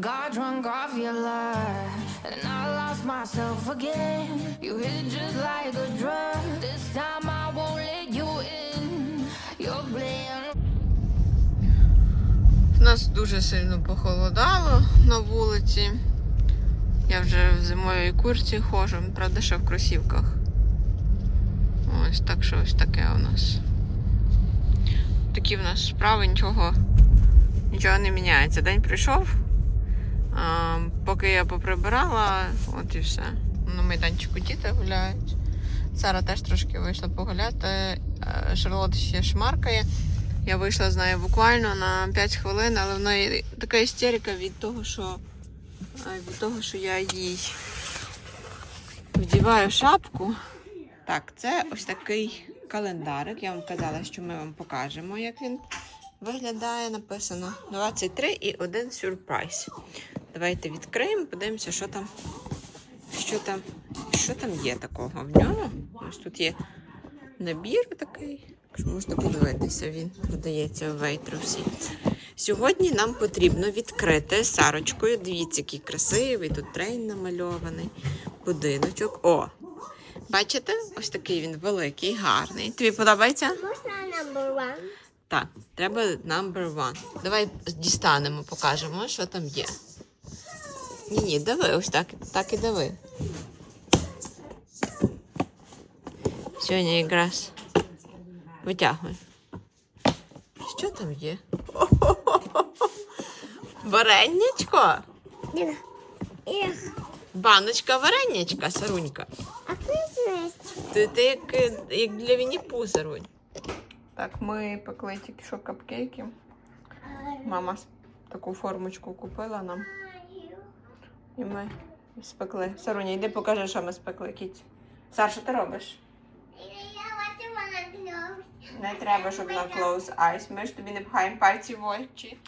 Got drunk off your lie, and I lost myself again. You hit just like a drug. This time I won't let you in. You're playing. Нас дуже сильно похолодало на вулиці. Я вже в зимовій курці ходжу, правда, ще в кросівках. Ось так що ось таке у нас. Такі в нас справи, нічого, нічого не міняється. День прийшов. А, поки я поприбирала, от і все. На майданчику діти гуляють. Сара теж трошки вийшла погуляти. Е, Шарлот ще шмаркає. Я вийшла з нею буквально на 5 хвилин, але в неї така істерика від того, що е, від того, що я їй вдіваю шапку. Так, це ось такий календарик. Я вам казала, що ми вам покажемо, як він виглядає. Написано 23 і один сюрприз. Давайте відкриємо, подивимося, що там, що там, що там є такого в ньому. Ось тут є набір такий. Можна подивитися, він продається у Вейтрусі. Сьогодні нам потрібно відкрити Сарочкою. Дивіться, який красивий, тут трейн намальований, будиночок. О! Бачите? Ось такий він великий, гарний. Тобі подобається? Можна number one? Так, треба number one. Давай дістанемо, покажемо, що там є. Ні, ні, диви, ось так, так і диви. Сьогодні якраз витягуй. Що там є? Вареннячко? Баночка варенячка, Сарунька. а ти знаєш? Ти, ти як, як для Вінні-Пу, Сарунь. Так, ми пекли тільки що капкейки. Мама таку формочку купила нам. І ми спекли. Саруня, йди покажи, що ми спекли, кіть. Сар, що ти робиш? Не треба, щоб на close eyes. Ми ж тобі не пхаємо пальці в очі.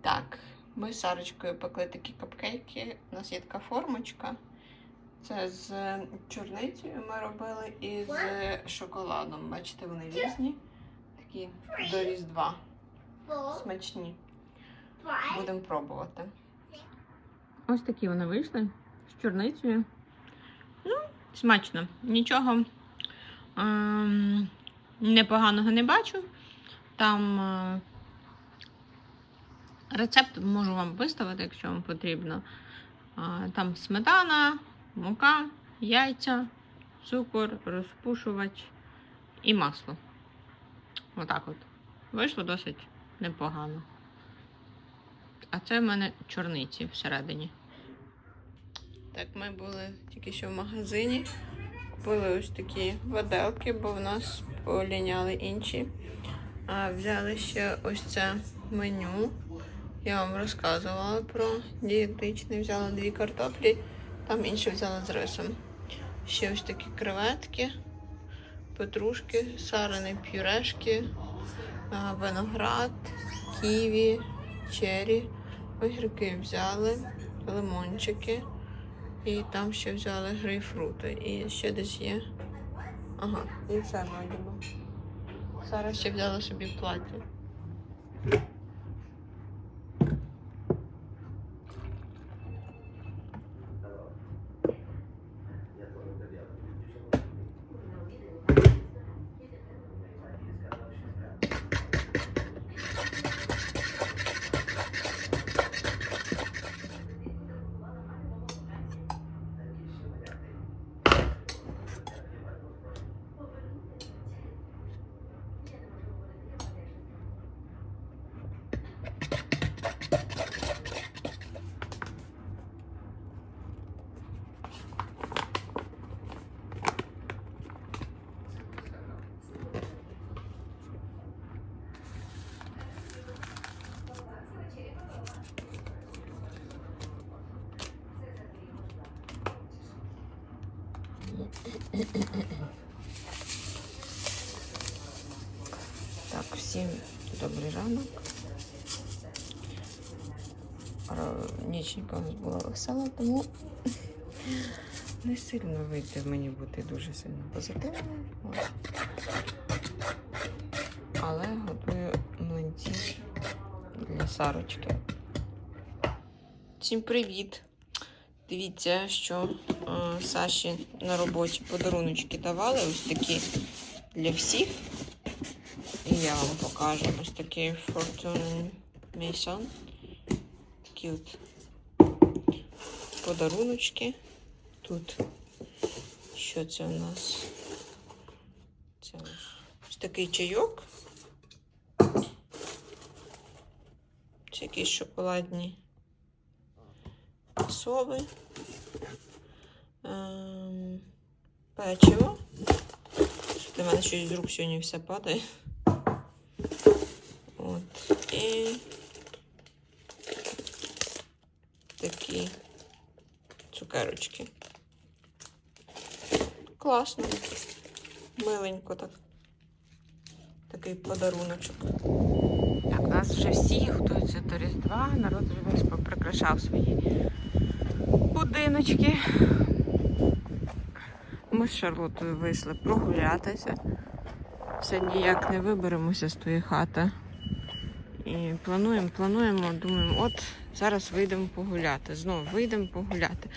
Так, ми з Сарочкою пекли такі капкейки. У нас є така формочка. Це з чорницею ми робили і з шоколадом. Бачите, вони різні. Такі до Різдва. Смачні. Будемо пробувати. Ось такі вони вийшли з чорницею. Ну, смачно. Нічого ем, непоганого не бачу. Там е, рецепт можу вам виставити, якщо вам потрібно. Е, там сметана, мука, яйця, цукор, розпушувач і масло. Отак от. Вийшло досить непогано. А це в мене чорниці всередині. Так, ми були тільки що в магазині. Купили ось такі виделки, бо в нас поліняли інші. А взяли ще ось це меню. Я вам розказувала про дієтичне. Взяла дві картоплі, там інше взяла з рисом. Ще ось такі креветки, петрушки, сарені пюрешки, виноград, ківі, чері, огірки взяли, лимончики. І там ще взяли грейпфрути. І ще десь є. Ага, і це знайдемо. Зараз ще взяла собі плаття. Так, всім добрий ранок. У нас була весела, тому не сильно вийде мені бути дуже сильно позитивною. Але готую млинці для Сарочки. Всім привіт! Дивіться, що е, Саші на роботі подаруночки давали ось такі для всіх. І я вам покажу ось такі Fortune Mason. Такі от подаруночки. Тут що це у нас? Це ось, такий чайок. Це якісь шоколадні сови, ем, печиво. В мене щось з рук сьогодні все падає. От. І такі цукерочки. Класно. Миленько так. Такий подаруночок. Так, у нас вже всі готуються до Різдва. Народ вже весь поприкрашав свої будиночки. Ми з Шарлотою вийшли прогулятися. Все ніяк не виберемося з тої хати. І плануємо, плануємо, думаємо, от зараз вийдемо погуляти. Знову вийдемо погуляти.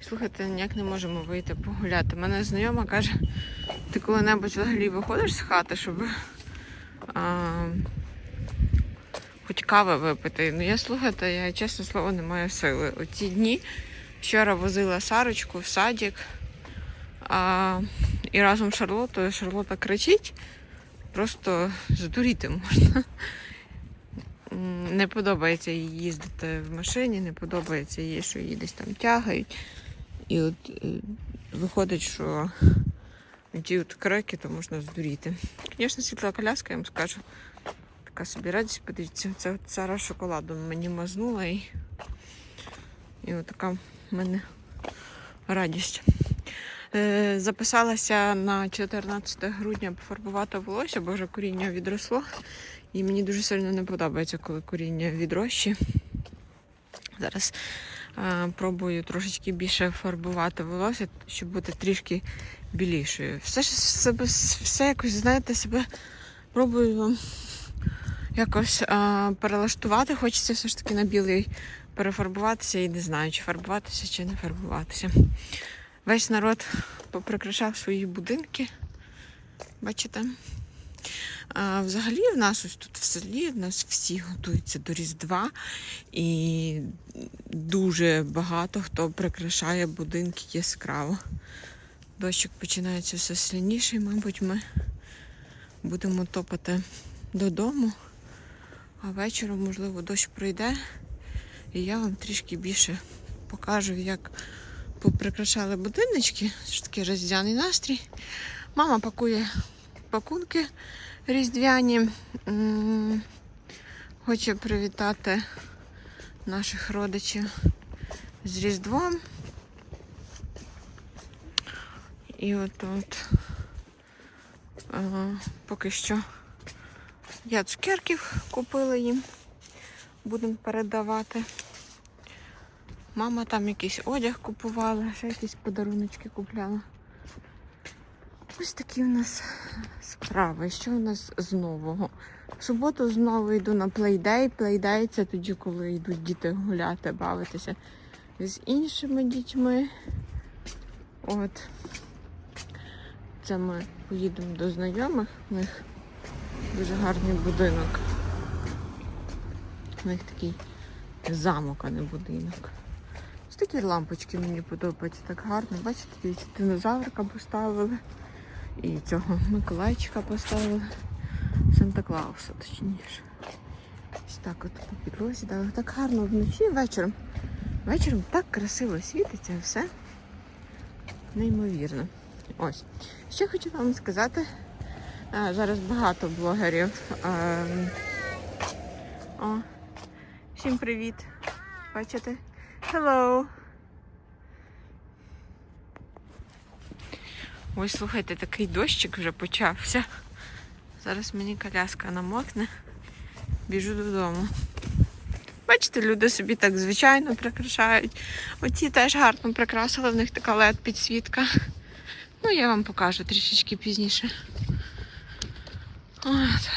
Слухайте, ніяк не можемо вийти погуляти. Мене знайома каже, ти коли-небудь взагалі виходиш з хати, щоб а, хоч кави випити. Ну я слухайте, я чесне слово не маю сили. Оці дні вчора возила Сарочку в садик. А, і разом з Шарлотою Шарлота кричить, просто здуріти можна. Не подобається їй їздити в машині, не подобається їй, що її десь там тягають. І от е, виходить, що ті от кроки, то можна здуріти. Звісно, світла коляска, я вам скажу. Така собі радість, подивіться, це цара шоколадом мені мазнула і, і от така в мене радість. Е, записалася на 14 грудня пофарбувати волосся, бо вже коріння відросло. І мені дуже сильно не подобається, коли коріння відрощі. Зараз е, пробую трошечки більше фарбувати волосся, щоб бути трішки білішою. Все ж себе, все якось, знаєте, себе пробую якось е, перелаштувати. Хочеться все ж таки на білий перефарбуватися і не знаю, чи фарбуватися, чи не фарбуватися. Весь народ поприкрашав свої будинки. Бачите? Взагалі в нас ось тут в селі в нас всі готуються до Різдва і дуже багато хто прикрашає будинки яскраво. Дощик починається все сильніше, мабуть, ми будемо топати додому, а вечором, можливо, дощ пройде, і я вам трішки більше покажу, як поприкрашали будиночки. Що таке різдвяний настрій. Мама пакує пакунки різдвяні. М, Хоче привітати наших родичів з Різдвом. І от от е, поки що я цукерків купила їм. Будемо передавати. Мама там якийсь одяг купувала, ще якісь подаруночки купляла. Ось такі у нас справи. Що у нас з нового? В суботу знову йду на плейдей. Плейдей це тоді, коли йдуть діти гуляти, бавитися з іншими дітьми. От. Це ми поїдемо до знайомих. У них дуже гарний будинок. У них такий замок, а не будинок. Ось такі лампочки мені подобаються так гарно. Бачите, дивіться, динозаврика поставили. І цього Миколайчика поставили. Санта Клауса, точніше. Ось так от по підлозі дали. Так гарно вночі вечором. Вечором так красиво світиться все. Неймовірно. Ось. Ще хочу вам сказати. а, Зараз багато блогерів. ем, О, всім привіт. Бачите? Hello! Ой, слухайте, такий дощик вже почався. Зараз мені коляска намокне. Біжу додому. Бачите, люди собі так звичайно прикрашають. Оці теж гарно прикрасили, в них така led підсвітка. Ну, я вам покажу трішечки пізніше. От.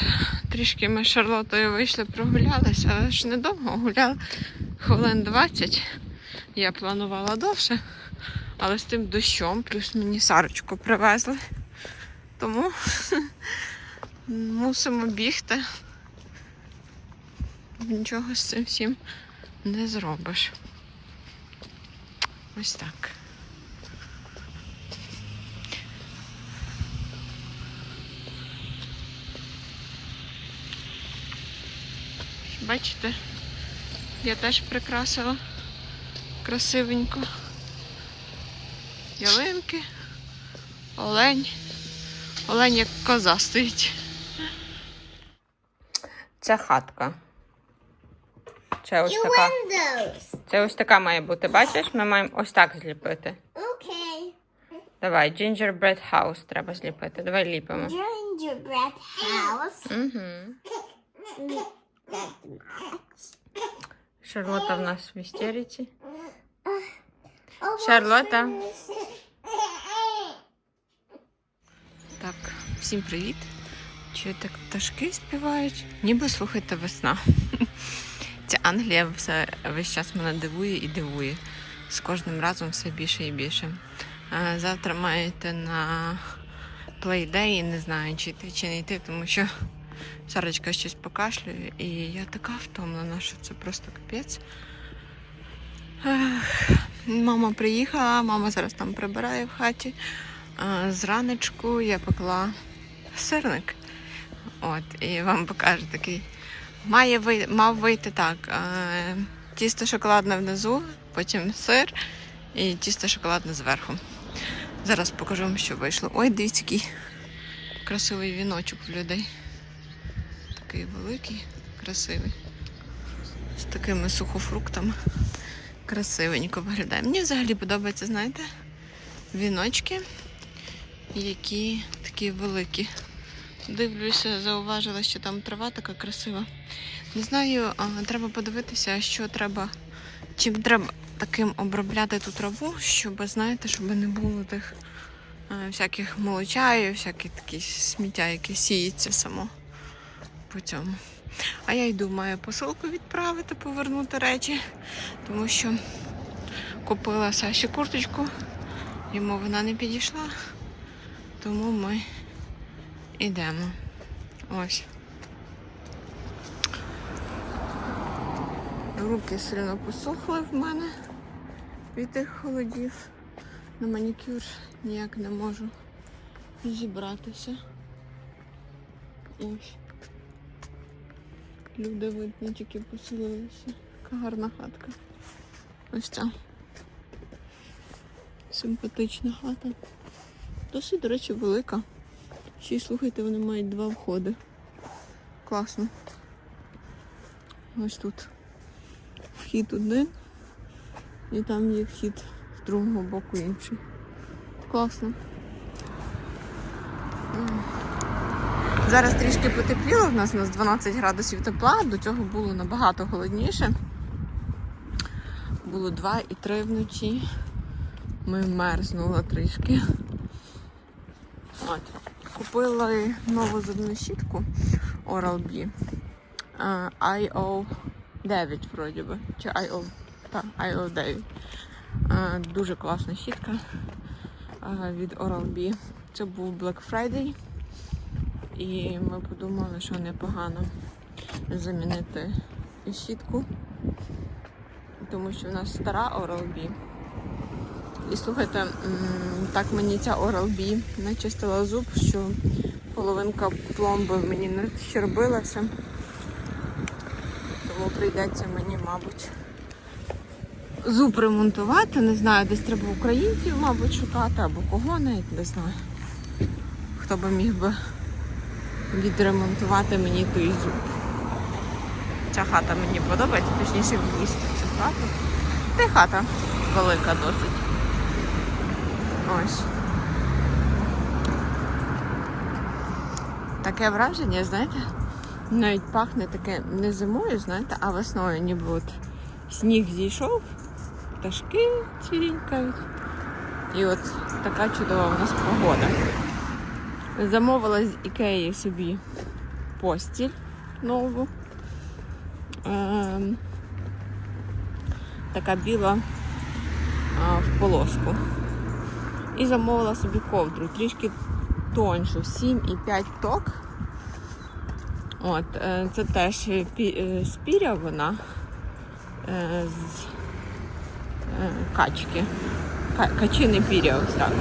Трішки ми з Шарлотою вийшли, прогулялися, але ж недовго гуляли. хвилин 20. Я планувала довше, але з тим дощом, плюс мені Сарочку привезли. Тому мусимо бігти. Нічого з цим всім не зробиш. Ось так. Бачите, я теж прикрасила красивенько. Ялинки, олень. Олень як коза стоїть. Це хатка. Це ось така. Це ось така має бути. Бачиш, ми маємо ось так зліпити. Okay. Давай, gingerbread house треба зліпити. Давай ліпимо. Gingerbread house. Угу. Шарлота в нас в істериці. Шарлота. what's this? Так, всім привіт. Чуєте, пташки співають? Ніби слухайте весна. Ця Англія все, весь час мене дивує і дивує. З кожним разом все більше і більше. Е, Завтра маєте на плейдей, не знаю, чи йти, чи не йти, тому що Сарочка щось покашлює, і я така втомлена, що це просто капець. Мама приїхала, мама зараз там прибирає в хаті. Зранечку я пекла сирник. От, і вам покажу такий. Має вий... Мав вийти так. е, Тісто шоколадне внизу, потім сир і тісто шоколадне зверху. Зараз покажу вам, що вийшло. Ой, дивіться, який красивий віночок в людей. Такий великий, красивий. З такими сухофруктами. Красивенько виглядає. Мені взагалі подобається, знаєте, віночки які такі великі. Дивлюся, зауважила, що там трава така красива. Не знаю, треба подивитися, що треба, чим треба таким обробляти ту траву, щоб, знаєте, щоб не було тих всяких молочаїв, всякі такі сміття, яке сіється само по цьому. А я йду, маю посилку відправити, повернути речі, тому що купила Саші курточку, йому вона не підійшла. Тому ми йдемо. Ось. Руки сильно посохли в мене від тих холодів. На манікюр ніяк не можу зібратися. Ось. Люди видно тільки поселилися. Яка гарна хатка. Ось ця. Симпатична хата. Досить, до речі, велика. Ще й слухайте, вони мають два входи. Класно. Ось тут вхід один. І там є вхід з другого боку інший. Класно. Зараз трішки потепліло, в нас у нас 12 градусів тепла, до цього було набагато холодніше. Було 2 і 3 вночі. Ми мерзнули трішки. От. Купила нову зубну щітку Oral-B. Е, IO 9 вроді би. Чи IO. Так, IO 9. Е, Дуже класна щітка від Oral-B. Це був Black Friday. І ми подумали, що непогано замінити щітку. Тому що в нас стара Oral-B. І слухайте, так мені ця Oral-B начистила зуб, що половинка пломби мені не щербилася. Тому прийдеться мені, мабуть, зуб ремонтувати. Не знаю, десь треба українців, мабуть, шукати або кого навіть не знаю. Хто би міг би відремонтувати мені той зуб. Ця хата мені подобається, точніше в цю хату. Та й хата велика досить. Ось. Таке враження, знаєте, навіть пахне таке не зимою, знаєте, а весною, ніби от сніг зійшов, пташки цвірінькають. І от така чудова у нас погода. Замовила з Ікеї собі постіль нову. Ем, така біла в полоску. І замовила собі ковдру, трішки тоншу, 7,5 ток. От, е, це теж е, спіря вона е, з е, качки. Ка- Качине піря, ось так.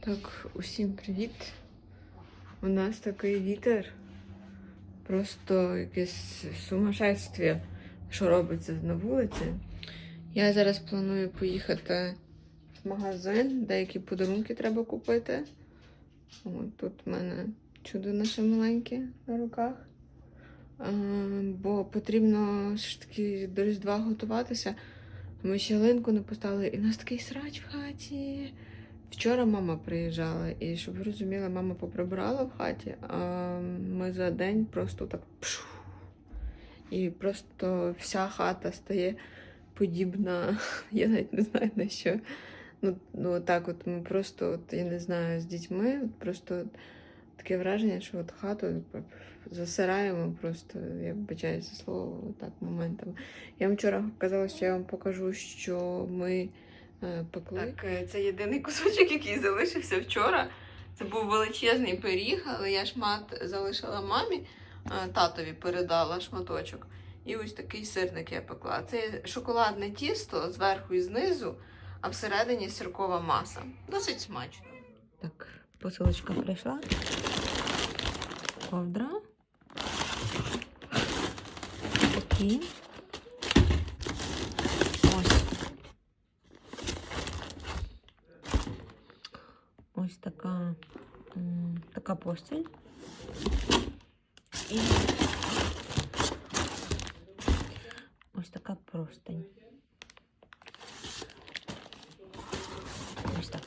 Так, усім привіт. У нас такий вітер. Просто якесь сумасшествие, що робиться на вулиці. Я зараз планую поїхати в магазин, деякі подарунки треба купити. От тут в мене чудо наше маленьке на руках. А, бо потрібно ж таки до Різдва готуватися. Ми ще ялинку не поставили, і у нас такий срач в хаті. Вчора мама приїжджала, і щоб ви розуміли, мама поприбирала в хаті, а ми за день просто так пшу. І просто вся хата стає подібна, я навіть не знаю на що. Ну, ну так, от ми просто, от, я не знаю, з дітьми, от просто таке враження, що от хату засираємо просто, я вибачаю за слово, так моментами. Я вам вчора казала, що я вам покажу, що ми е, пекли. Так, е, це єдиний кусочок, який залишився вчора. Це був величезний пиріг, але я шмат залишила мамі, е, татові передала шматочок. І ось такий сирник я пекла. Це шоколадне тісто зверху і знизу, а всередині сиркова маса. Досить смачно. Так, посилочка прийшла. Ковдра. Такі. Ось. Така, така постіль. І ось така простень. Ось так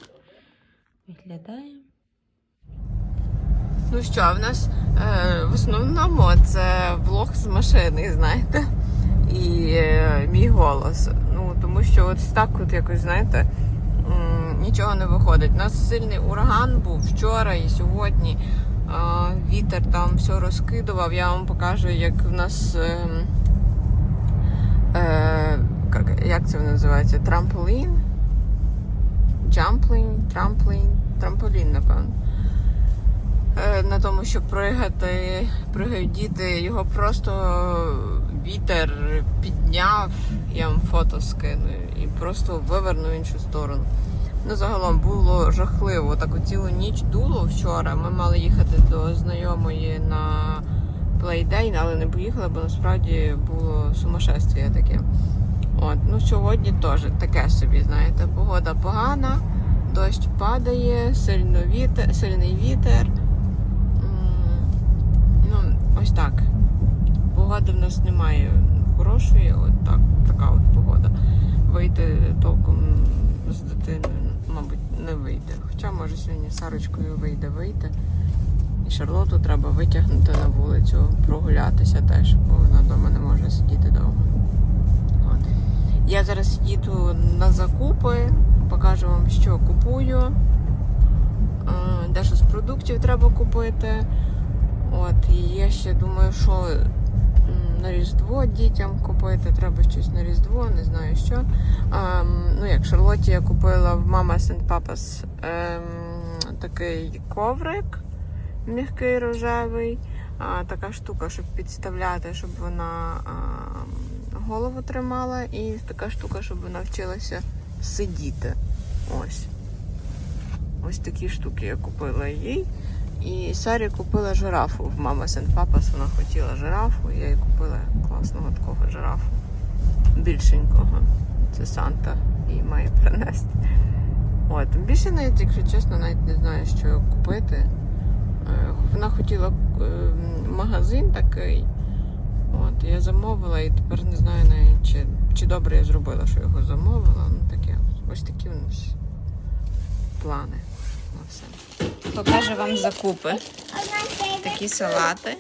виглядає. Ну що, в нас е, в основному це влог з машини, знаєте, і е, мій голос. Ну, тому що от так от якось, знаєте, нічого не виходить. У нас сильний ураган був вчора і сьогодні. А, вітер там все розкидував. Я вам покажу, як в нас. Е, е, як, це називається? Трамполін? Джамплін, трамплін, трамполін, напевно. Е, на тому, щоб пригати, пригають діти, його просто вітер підняв, я вам фото скину, і просто вивернув в іншу сторону. Ну, загалом було жахливо. Так цілу ніч дуло вчора. Ми мали їхати до знайомої на плейдейн, але не поїхали, бо насправді було сумасшествие таке. От, ну сьогодні теж таке собі, знаєте, погода погана, дощ падає, сильно вітер, сильний вітер. Ну, ось так. Погоди в нас немає хорошої, от так, така от погода. Вийти толком з дитиною, мабуть, не вийде. Хоча, може, сьогодні Сарочкою вийде вийти. Шарлоту треба витягнути на вулицю, прогулятися теж, бо вона вдома не може сидіти довго. От. Я зараз їду на закупи, покажу вам, що купую. Е, Дещо з продуктів треба купити. От, і я ще думаю, що на Різдво дітям купити, треба щось на Різдво, не знаю що. Ем, ну, як Шарлоті я купила в Mama's and Papa's ем, такий коврик м'який рожевий. А, така штука, щоб підставляти, щоб вона а, голову тримала, і така штука, щоб вона вчилася сидіти. Ось. Ось такі штуки я купила їй. І Сарі купила жирафу в Mama's and Papa's. Вона хотіла жирафу, я їй купила класного такого жирафу. Більшенького. Це Санта їй має принести. От. Більше навіть, якщо чесно, навіть не знаю, що купити. Е, Вона хотіла е, магазин такий. От, я замовила і тепер не знаю навіть, чи, чи добре я зробила, що його замовила. Ну таке. Ось такі у нас плани на все. Покажу вам закупи. Такі салати.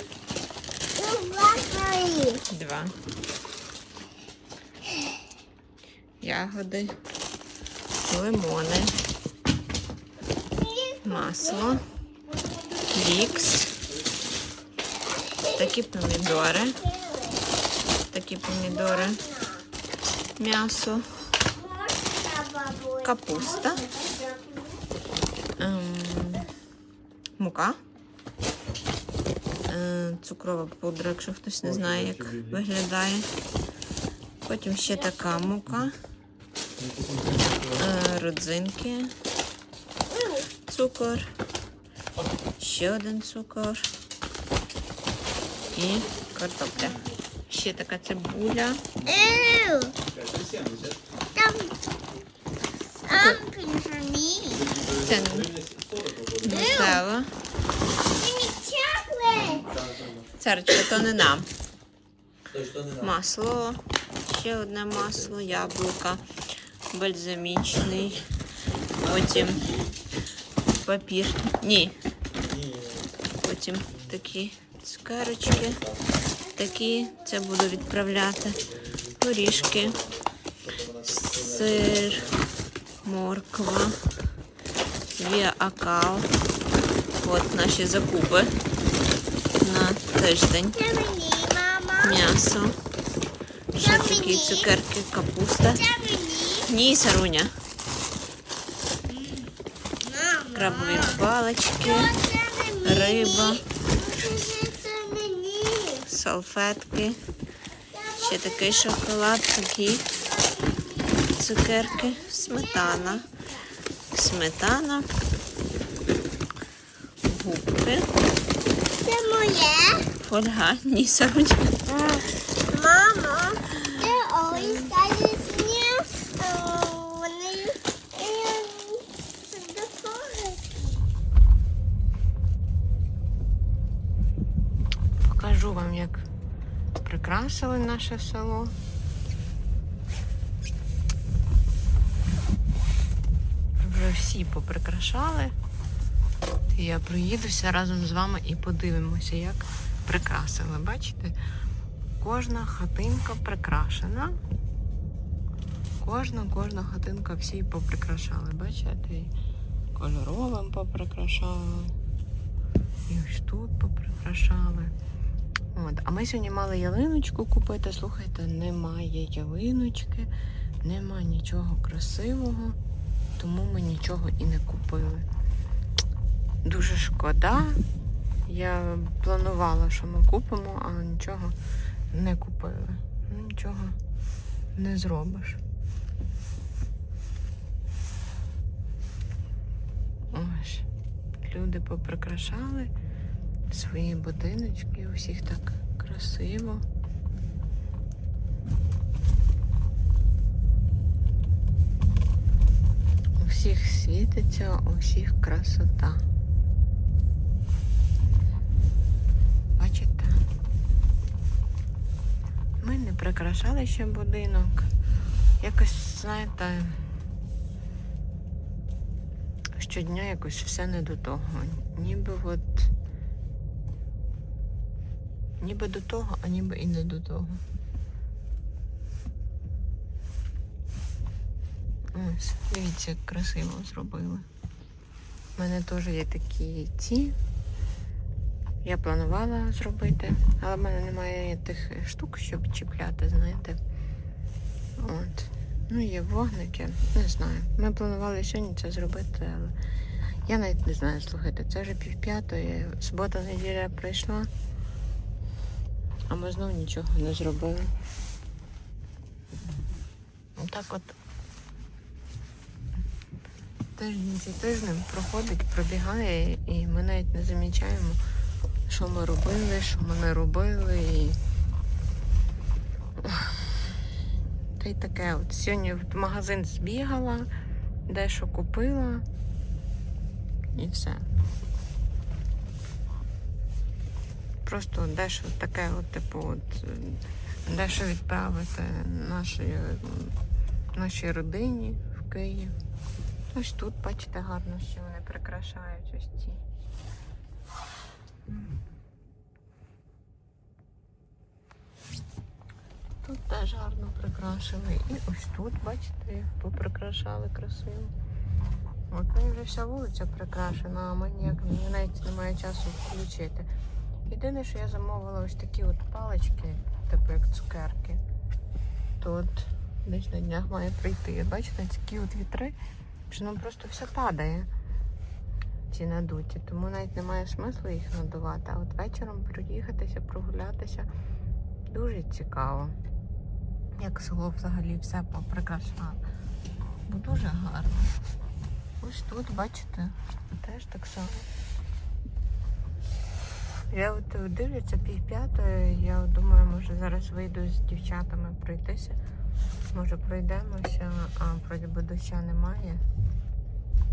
Два. Ягоди, лимони, масло, вікс, такі помідори, такі помідори, м'ясо, капуста, ем, мука, е, цукрова пудра, якщо хтось не знає, як виглядає. Потім ще така мука, е, родзинки, цукор, ще один цукор і картопля. Ще така цибуля. Something for. Це нутелла. Царочка, то не нам. Масло, ще одне масло, яблука, бальзамічний. Потім папір. Ні. Потім такі цукерочки. Такі, це буду відправляти. Горішки, сир, морква, віа акао. От наші закупи на тиждень. М'ясо. Ще такі цукерки, капуста. Ні, саруня. Крабові палички. Риба, салфетки. Ще такий шоколад, такі цукерки, сметана. Сметана. Губки. Це моє. Фольга. Ні, саруня. Мама, ти ось кажеш мені, е, вони е, допомагають. Покажу вам, як прикрасили наше село. Вже всі поприкрашали. Я проїдуся разом з вами і подивимося, як прикрасили. Бачите? Кожна хатинка прикрашена. Кожна, кожна хатинка всі поприкрашали. Бачите? І кольоровим поприкрашали. І ось тут поприкрашали. От. А ми сьогодні мали ялиночку купити. Слухайте, немає ялиночки, нема нічого красивого, тому ми нічого і не купили. Дуже шкода. Я планувала, що ми купимо, але нічого не купили. Нічого не зробиш. Ось. Люди поприкрашали свої будиночки, у всіх так красиво. У всіх світиться, у всіх красота. Бачите? Ми не прикрашали ще будинок. Якось, знаєте, щодня якось все не до того. Ніби от. Ніби до того, а ніби і не до того. Ось, дивіться, як красиво зробили. У мене теж є такі ці. Я планувала зробити, але в мене немає тих штук, щоб чіпляти, знаєте. От. Ну, є вогники, не знаю. Ми планували сьогодні це зробити, але я навіть не знаю, слухайте, це вже півп'ятої, субота неділя прийшла, а ми знову нічого не зробили. Так от тиждень за тижнем проходить, пробігає, і ми навіть не замічаємо, що ми робили, що ми не робили. І... Та й таке. От сьогодні в магазин збігала, дещо купила і все. Просто дещо таке, от, типу, от, е, дещо відправити нашій, нашій родині в Київ. Ось тут, бачите, гарно, що вони прикрашають ось ці. Тут теж гарно прикрашили. І ось тут, бачите, як поприкрашали красиво. От мені вже вся вулиця прикрашена, а мені мені навіть немає часу включити. Єдине, що я замовила ось такі от палички типу як цукерки. Тут десь на днях має прийти. Бачите, такі от вітри, що нам просто все падає. Ці надуті, тому навіть немає смислу їх надувати. А от вечором проїхатися, прогулятися дуже цікаво. Як село взагалі все поприкрашало. Бо дуже гарно. Ось тут, бачите, теж так само. Я от дивлюся пів п'ятої, я думаю, може зараз вийду з дівчатами пройтися. Може пройдемося, а вроді би доща немає.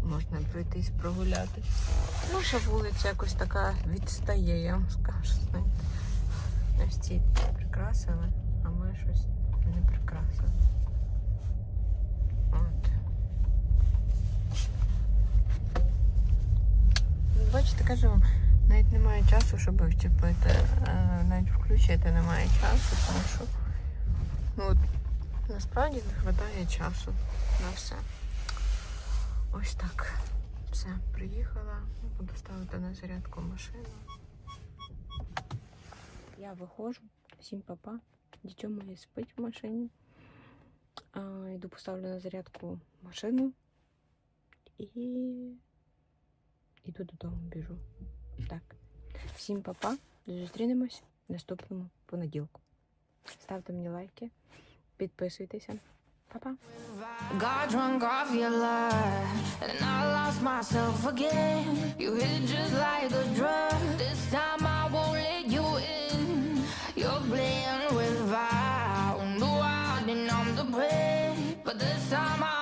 Можна пройтись прогулятись. Наша вулиця якось така відстає, я вам скажу. Знаєте. Ось ці прикрасили, а ми щось не прикрасили. От. Ну, Бачите, кажу вам, навіть немає часу, щоб вчепити. Е, Навіть включити немає часу, тому що ну, от, насправді не вистачає часу на все. Ось так. Все, приїхала. Буду ставити на зарядку машину. Я виходжу, всім папа. Дітьо моє спить в машині. А, йду поставлю на зарядку машину і іду додому біжу. Так. Всім па-па. Зустрінемось в наступному понеділку. Ставте мені лайки, підписуйтеся. Па-па. Got drunk off your lie, and I lost myself again. You hit just like a drug. This time I won't let you in. You're playing with fire. No, I didn't on the bread, but this time I